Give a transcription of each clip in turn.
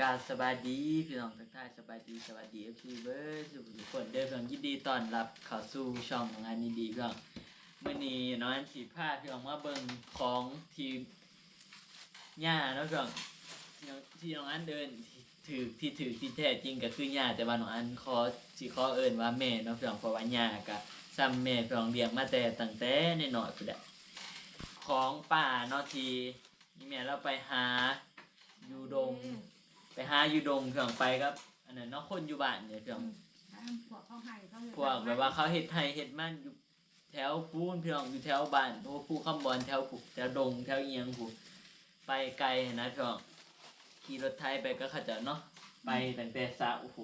กาบสบายดีพี่น้องทักทายสบายดีสวัสดีเอฟซีเบอร์สุขคนเดินพี่น้องยินดีต้อนรับเข้าสู่ช่องของงานดีพี่น้องมื่อนี้น้องอันสีผ้าพี่น้องมาเบิ่งของทีมหญ้าเนาะพี่น้องที่น้องที่น้องอันเดินถือที่ถือที่แท้จริงก็คือหญ้าแต่ว่าน้องอันขอสิขอเอิ้นว่าแม่เนาะพี่น้องเพราะว่าหญ้าก็ซ้ำแม่พี่น้องเลี้ยงมาแต่ตั้งแต่น้อยๆพุ่นแหละของป่าเนาะที่นี่แม่เราไปหาอยู่ดง ไปหาอยู่ดงเพื่องไปครับ อันนั้นเนาะคนอยู่บ้านเนี่ยเพื่องพวกเขาให้เขาเลยพวกแบบว่าเขาเฮ็ดไทยเฮ็ดมันอยู่แถวปูนเพื่องอยู่แถวบ้านโอ้ผู้คำบอลแถวผูแถวดงแถวเอียงผูไปไกลนะเพื่องขี่รถไทยไปก็เขาใจะเนาะไปตั้งแต่สาโอ้โห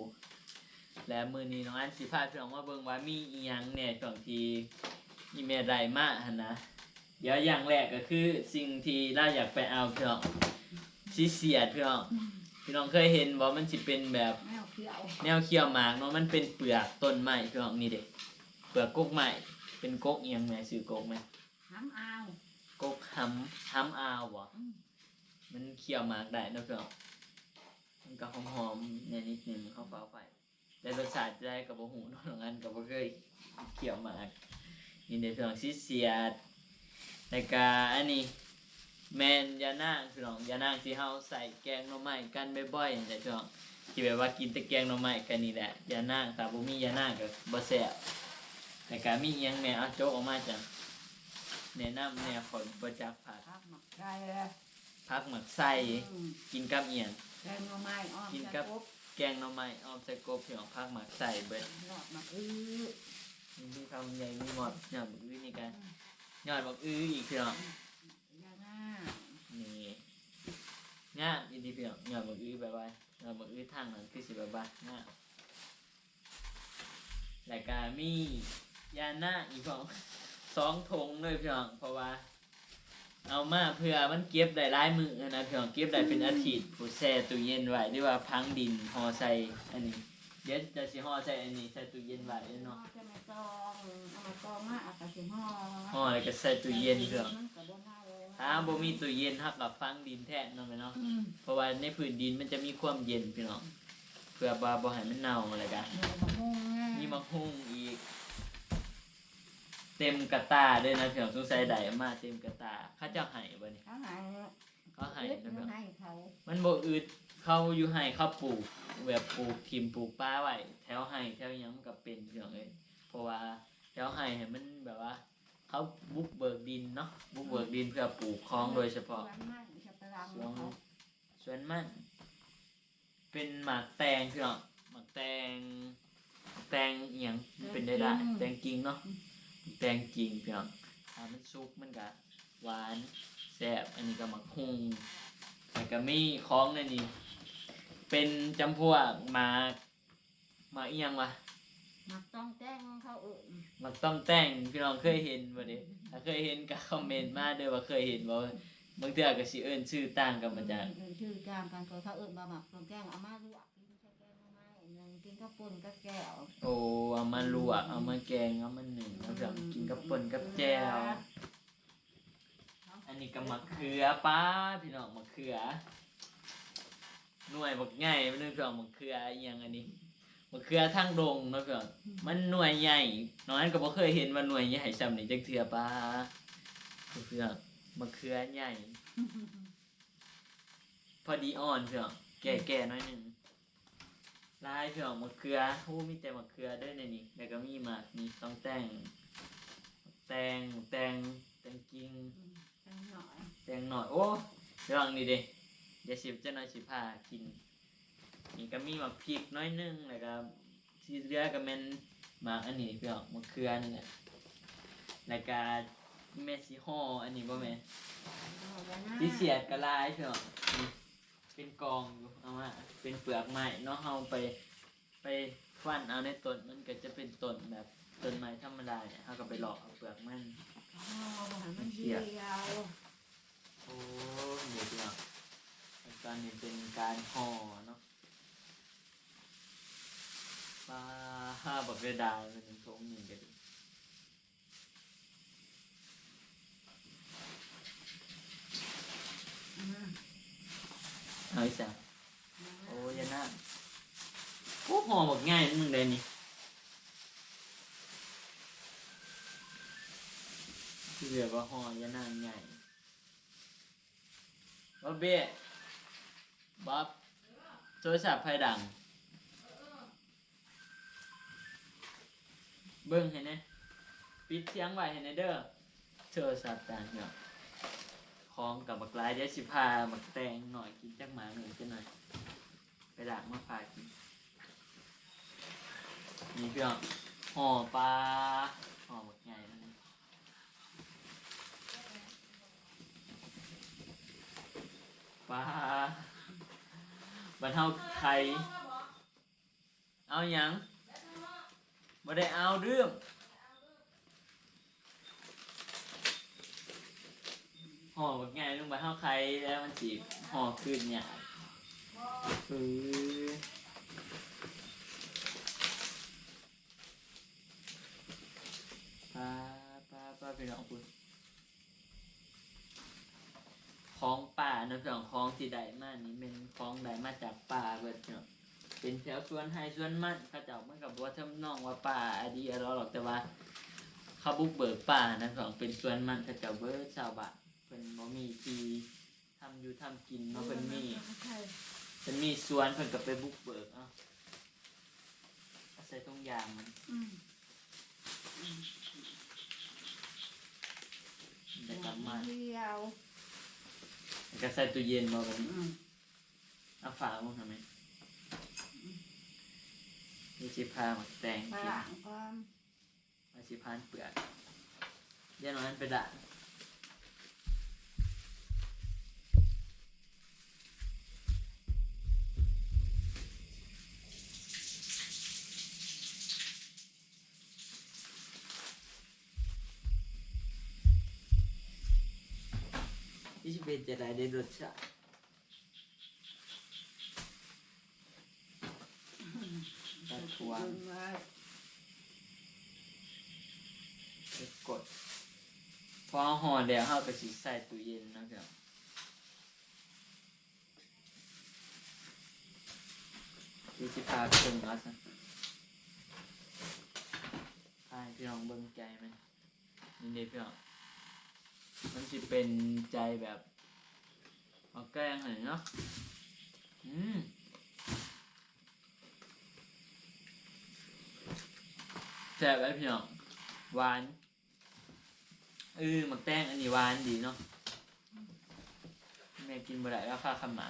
และมือนี้น้องอันสิพาเพื่องมาเบิ่งว่ามีอีหยังเนี่ยเพื่องที่มีแม่ได้มาหั่นนะเดี๋ยวอย่างแรกก็คือสิ่งที่เราอยากไปเอาเพื่องสิเสียดเพื่อง พี่น้องเคยเห็นว่ามันสิเป็นแบบแมวเขียวแนวเคี้ยวหมากเนาะมันเป็นเปลือกต้นไม้พี่น้องนี่เด็กเปลือกกกไม้เป็นกกเอียงแม่ซื้อกกไหมห้ำเอากกหำหำอาวบ่อืมมันเคี้ยวหมากได้เนาะพี่น้องมันก็หอมๆเนี่ยนิดนึงเข้าฟ้าไฟแต่รสชาติจะได้กับบ่หูเนาะน้องอันก็บ่เคยเคี้ยวหมากนี่เด็กพี่น้องสิเสียดแล้วก็อันนี้ แมนยานางพี่น้องยานางที่เฮาใส่แกงหน่อไม้กันบ่อยๆนี่แหละพี่น้องที่แบบว่ากินแต่แกงหน่อไม้กันนี่แหละยานั่งแต่บ่มียานั่งก็บ่แซ่บแต่ก็มีอิหยังแหน่เอาโจ๊กออกมาจังแนะนำแนวขอนบ่จักผักพักหมักไก่เลยผักหมักไส้อืมกินกับเอียงแกงหน่อไม้อ้อมกินกับแกงหน่อไม้อ้อมใส่กบพี่น้องผักหมักไส้เบิด หลอดมาอื้อมีที่คำใหญ่มีหมดยอดบักอื้อนี่กันยอดบักอื้ออีกพี่น้อง ยาหน้า นี่ งามอีดีพี่น้องยอดบักอื้อแบบว่ายอดบักอื้อทางนั้นคือสิแบบว่างามแล้วก็มียาหน้าอีกของสองถุงเลยพี่น้องเพราะว่า เอามาเพื่อมันเก็บได้หลายมือนะพี่น้องเก็บได้เป็นอาทิตย์ผู้แช่ตู้เย็นไว้หรือว่าพังดินห่อใส่อันนี้ เดี๋ยวจะสิห่อใส่อันนี้ใส่ตู้เย็นไว้เนาะจะมาตองเอามาตองมาอากาศห่อห่อแล้วก็ใส่ตู้เย็นพี่น้อง มันก็บ่น่าเลยถ้าบ่มีตู้เย็นทักกับฟังดินแทนเนาะแม่เนาะอืมเพราะว่าในพื้นดินมันจะมีความเย็นพี่น้องเพื่อบ่บ่ให้มันเน่าอะไรกันเดี๋ยวมะม่วงไงมีมะฮุ่งอีก เต็มกระตาด้วยนะพี่น้องสงสัยได้มาเต็มกระตาเขาเจ้าให้บ่นี่เขาให้เขาให้นะพี่น้อง ให้เขามันบ่อึดเขาอยู่ให้เขาปลูกแบบปลูกทิมปลูกป้าไว้แถวให้แถวหยังมันก็เป็นพี่น้องเอ้ยเพราะว่าแถวให้ให้มันแบบว่า เขาบุกเบิกดินเนาะบุกเบิกดินเพื่อปลูกคลองโดยเฉพาะ สวนมันจะไปรังสวนเขาสวนมัน เป็นหมากแตงพี่น้องหมากแตง แตงเอียงมันเป็นได้ได้แตงกิ่งเนาะแตงกิ่งพี่น้องถ้ามันสุกมันก็หวานแซ่บอันนี้ก็หมักฮุงแล้วก็มีของในนี้เป็นจำพวกหมากหมากเอียงวะห มักต้องแจ้งเขาเออหมากต้องแต่งพี่น้องเคยเห็นบ่เด้ถ้าเคยเห็นก็คอมเมนต์มาเด้อว่าเคยเห็นบ่บางเทื่อก็สิเอิ้นชื่อต่างกันมาจากเออชื่อจางกันเขาเขาเอิ้นมาหมักต้องแจ้งเอามาลวกกินแค่แกงเอามาหนึ่งกินข้าวปุ้นกับแก้วโอ้เอามาลวกเอามาแกงเอามาหนึ่งเอาแบบกินกับป่นกับแจ่วอันนี้ก็มะเขือป้าพี่น้องมะเขือหน่วยบักใหญ่มันนึกพี่น้องมะเขืออหยังอันนี้ มะเขือทางดงเนาะพี่น้องมันหน่วยใหญ่น้อยก็บ่เคยเห็นว่าหน่วยใหญ่ซำนี้จักเทื่อป้าพี่น้องมะเขือใหญ่ พอดีอ่อนพี่น้องแก่ๆหน้อยหนึงลายเผื่อมะเขือโอ้มีแต่มะเขือด้วยในนี้แล้วก็มีหมากมีต้องแต่ง แตงแตงแตงกิ่งแจ้งหน่อย แตงหน่อยโอ้เรื่องนี้เด้เดี๋ยวสิบเจ้าหน่อยสิพากิน นี่ก็มีหมากพริกน้อยหนึงแล้วก็ที่เหลือก็แม่นหมากอันนี้เพื่อนมะเขือนี่แหละแล้วก็แม่สิห่ออันนี้บ่แม่นเอาไว้นะที่เสียดกระลายเพื่อนนี่เป็นกองอยู่เอามาเป็นเปลือกไม้เนาะเฮาไปไปฟันเอาในต้นมันก็จะเป็นต้นแบบต้นไม้ธรรมดาเนี่ยเขาก็ไปหลอกเอาเปลือกมันเอาให้มันเดียวโอ้เดี๋ยวเนาะตอนนี้เป็นการห่อเนาะปลาห้าบักเรดายมันเป็นทงหนึ่งกันดิอืมเอาอีกสักโอ้ยานาคโอ้ห่อบอกง่ายมึงเลยนี่ที่เรียกว่าห่อยานาคใหญ่บ๊อบเบ้บ๊อบโทรศัพท์ไฟดัง เบิ้งเห็นไหมปิดเสียงไว้เห็นไหมเด้อโทรศัพท์ดังเนาะของกับบักลายเดี๋ยวสิพาบักแตงหน่อยกินจักหมาหนึ่งจะหน่อยไปด่างมาพร้ากินนี่พี่องห่อปลาห่อบักใหญ่แล้วนี่ปลาบันเทาไข่เอาหยัง บ่ได้เอาเรื่องห่อแบักใหญ่ลงบันเทาไข่แล้วมันจีบห่อขึ้นเนี่ยคือปลาปลาปลาพี่น้องคุณของป่านาะพี่น้องของที่ใดมานี่เป็นของใดมาจากป่าเบิดเนาะ เป็นแถวสวนไฮสวนมันเขาเจ้ามันกับว่าทำนองว่าป่าอดีอะไรหรอกแต่ว่าเขาบุกเบิกป่านะสองเป็นสวนมันเขาเจ้าเบิร์ชาวบ้านเป็นบ่มีที่ทำอยู่ทำกินเนาะเป็นมีเป็นมีสวนเพิ่นก็ไปบุกเบิกเอะอาศัยตรงยางมันอืมแต่กลับมาเดียวแล้วก็ใส่ตู้เย็นมาแบบนี้อืมเอาฝาลงทำไม นี่ชิพาหมักแตงปลากิหนลังก่อนมาชิพานเปลือกเดี๋ยวนั้นไปด่างที่จะเป็นจะได้ได้รสชาติ ตัดทวงเบิ่งไว้ไปกด พอห่อเดี๋ยวเราก็สิใส่ตู้เย็นนะครับที่สิพาเพิ่งเอาซะพาให้พี่น้องเบิ่งใจมันนี่นี่พี่น้องมันสิเป็นใจแบบเอาแกล้งหน่อยเนาะอืม ซ่บไหมพี่น้องหวานเออหมักแตงอันนี้หวานดีเนาะแม่กินบ่ได้แล้วค่าขมา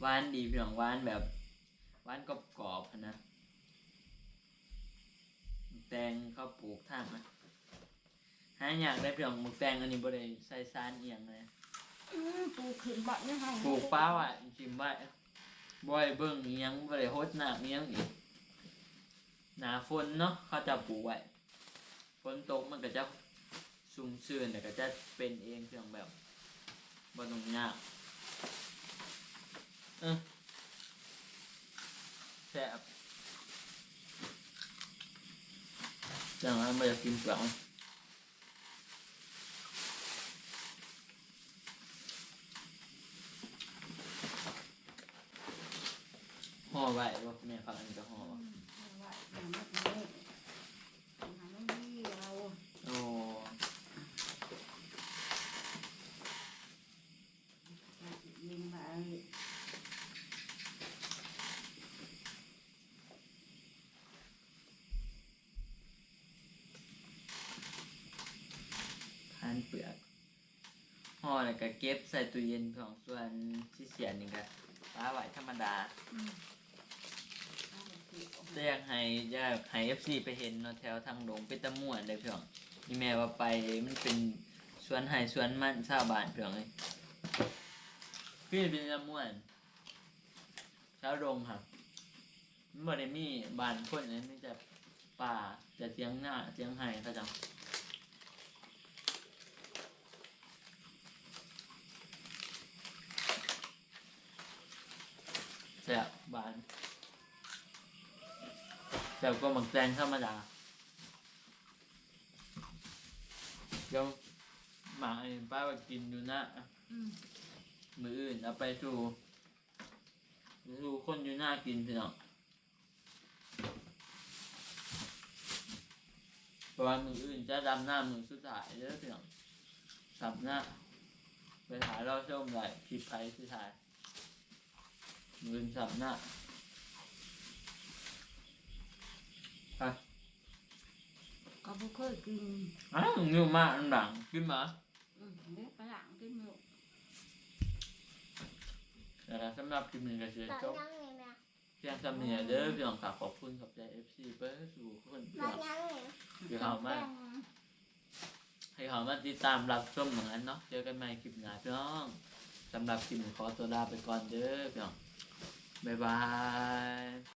หวานดีพี่น้องหวานแบบหวานกรอบกรอบๆหั้นนะหมักแตงเขาปลูกท่างนะหาอยากได้พี่น้องหมักแตงอันนี้บ่ได้ใส่สารเอียงเลยอืมปลูกขึ้นบัดนี่ให้ปลูกป้าว่ะชิมไว้บ่อยเบิ่งอิหยังบ่ได้โฮดน้ำอิหยังอีก หนาฝนเนาะเขาจะปลูกไว้ฝนตกมันก็จะชุ่มชื้นแต่ก็จะเป็นเองเพียงแบบบ่ต้องยากเออแซ่บจังไม่อยากกินเปล่าห่อไว้บ่แม่ฟังอันนี้ก็ห่อ อืไว้มเอาว้องนี้นี่หามันเดียวโอ้ยิงไปทานเปลือกห่อแล้วก็เก็บใส่ตู้เย็นของส่วนที่เสียนี่ก็ป้าไว้ธรรมดา อืม แต่อยากให้อยากให้ FC ไปเห็นเนาะแถวทางหลงเป็นตะม่วนเลยเพี่องนี่แม่ว่าไปมันเป็นสวนไห่สวนมันชาวบ้านเพี่องเลยพี่เป็นตะม่วนชาวดงครับมันบ่ได้มีบ้านคนนั้นมีแต่ป่าแต่เสียงหน้าเสียงไห่เขาจังแซ่บบาน แต่ก็หมักแตงธรรมดาเดี๋ยวหมาไอ้ป้าไปกินอยู่นะอืมมืออื่นเอาไปสู่ดูคนอยู่หน้ากินพี่น้องเพราะว่ามืออื่นจะดำหน้ามือสุดท้ายเด้อพี่น้องดำหน้าไปถ่ายเราชมไรคลิปไพสุดท้ายมืออื่นสับหน้า ไปก็บ่เคยกินอ้าวเงี้ยวมากอันหลังขึ้นมาอืมเด็กฝรั่งกินอยู่แต่สำหรับคลิปนี้ก็คือตอนจบยังไงนะเพียงสำเนียเด้อพี่น้องค่ะขอบคุณขอบใจ FC เบิร์ดสู่คนพี่ตอน้นองยังไงคือเขามาให้เขามาติดตามรับชมเหมือนกันเนาะเจอกันใหม่คลิปหน้าพี่น้องสำหรับคลิปนี้ขอตัวลาไปก่อนเด้อพี่น้องบ๊ายบาย